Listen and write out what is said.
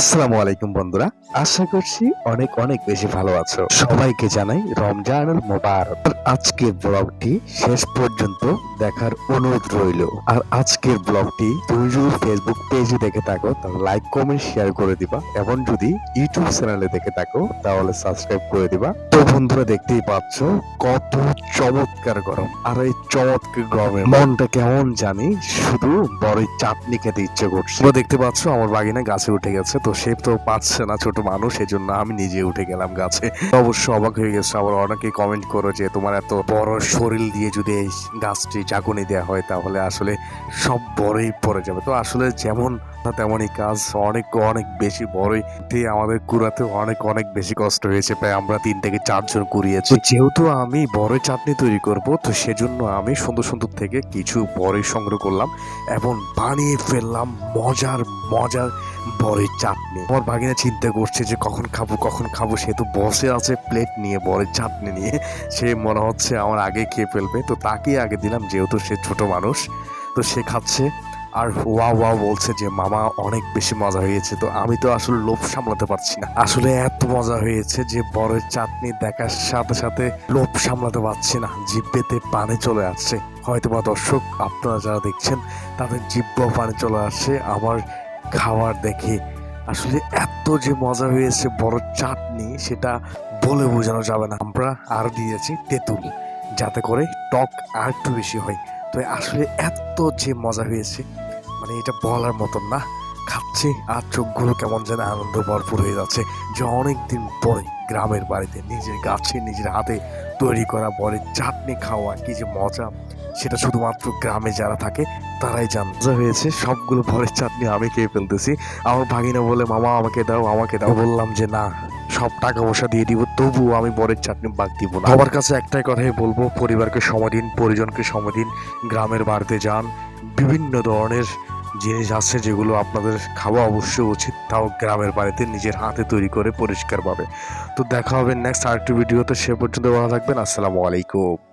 আসসালামু আলাইকুম বন্ধুরা। আশা করছি অনেক অনেক বেশি ভালো আছো। সবাইকে জানাই রমজানুল মোবারক। আর আজকের ব্লগটি শেষ পর্যন্ত দেখার অনুরোধ রইল। আর আজকের ব্লগটি তুমি যদি ফেসবুক পেজে দেখে থাকো, তাহলে লাইক কমেন্ট শেয়ার করে দিবা। এবং যদি ইউটিউব চ্যানেলে দেখে থাকো, তাহলে সাবস্ক্রাইব করে দিবা। তো বন্ধুরা, দেখতেই পাচ্ছ কত চমৎকার গরম। আর এই চমৎকার গরমে মনটা কেমন জানি শুধু বড়ই চাটনি খেতে ইচ্ছে করছে। তোমরা দেখতে পাচ্ছ আমার বাগিনা গাছে উঠে গেছে, তো সে তো পাচ্ছে না ছোট মানুষ এই জন্য আমি নিজে উঠে গেলাম গাছে। অবশ্য অবাক হয়ে গেছে, আবার অনেকে কমেন্ট করো যে তোমার এত বড় শরীর দিয়ে যদি এই গাছটি চাকুনি দেওয়া হয়, তাহলে আসলে সব বড়ই পড়ে যাবে। তো আসলে যেমন তেমনই কাজ অনেক অনেক বেশি বড়ই। আমাদের কুড়াতে অনেক অনেক বেশি কষ্ট হয়েছে। প্রায় আমরা তিন থেকে চারজন কুড়িয়েছি। যেহেতু আমি বড় চাটনি তৈরি করব, তো সেজন্য আমি সুন্দর সুন্দর থেকে কিছু বড়ই সংগ্রহ করলাম এবং বানিয়ে ফেললাম মজার মজার বড়ের চাটনি। আমার ভাগিনা চিন্তা করছে যে কখন খাব কখন খাব। সে তো বসে আছে প্লেট নিয়ে বড়ের চাটনি নিয়ে। সে মনে হচ্ছে আমার আগে খেয়ে ফেলবে। তো তাকেই আগে দিলাম, যেহেতু সে ছোট মানুষ। তো সে খাচ্ছে। আর ওয়া ওয়া বলছে যে, মামা, অনেক বেশি মজা হয়েছে। তো আমি তো আসলে লোভ সামলাতে পারছি না। আসলে এত মজা হয়েছে যে বড়ের চাটনি দেখার সাথে সাথে লোভ সামলাতে পারছি না। জিব্বেতে পানি চলে আসছে। হয়তো বা দর্শক, আপনারা যারা দেখছেন, তাদের জিব্বা পানি চলে আসছে আমার খাবার দেখে। আসলে এত যে মজা হয়েছে বড় চাটনি, সেটা বলে বোঝানো যাবে না। আমরা আর দিয়েছি তেঁতুল, যাতে করে টক আর একটু বেশি হয়। তো আসলে এত যে মজা হয়েছে মানে এটা বলার মতন না। খাচ্ছি আর চোখগুলো কেমন যেন আনন্দ ভরপুর হয়ে যাচ্ছে যে অনেক দিন পরে গ্রামের বাড়িতে নিজের গাছে, নিজের হাতে তৈরি করা বলে চাটনি খাওয়া, কি যে মজা। সেটা শুধুমাত্র গ্রামে যারা থাকে, তারাই জান। মজা হয়েছে, সবগুলো ভরের চাটনি আমি খেয়ে ফেলতেছি। আমার ভাগিনা বলে মামা, আমাকে দাও আমাকে দাও। বললাম যে, না। সব টাকা পয়সা দিয়ে দিব, তবুও আমি বরের চাটনি বাদ দিব না। আমার কাছে একটাই কথাই বলব, পরিবারকে সময় দিন, পরিজনকে সময় দিন, গ্রামের বাড়িতে যান। বিভিন্ন ধরনের জিনিস আছে যেগুলো আপনাদের খাওয়া অবশ্যই উচিত, তাও গ্রামের বাড়িতে নিজের হাতে তৈরি করে পরিষ্কারভাবে। তো দেখা হবে নেক্সট আরেকটি ভিডিওতে সে পর্যন্ত ভালো থাকবেন, আসসালামু আলাইকুম।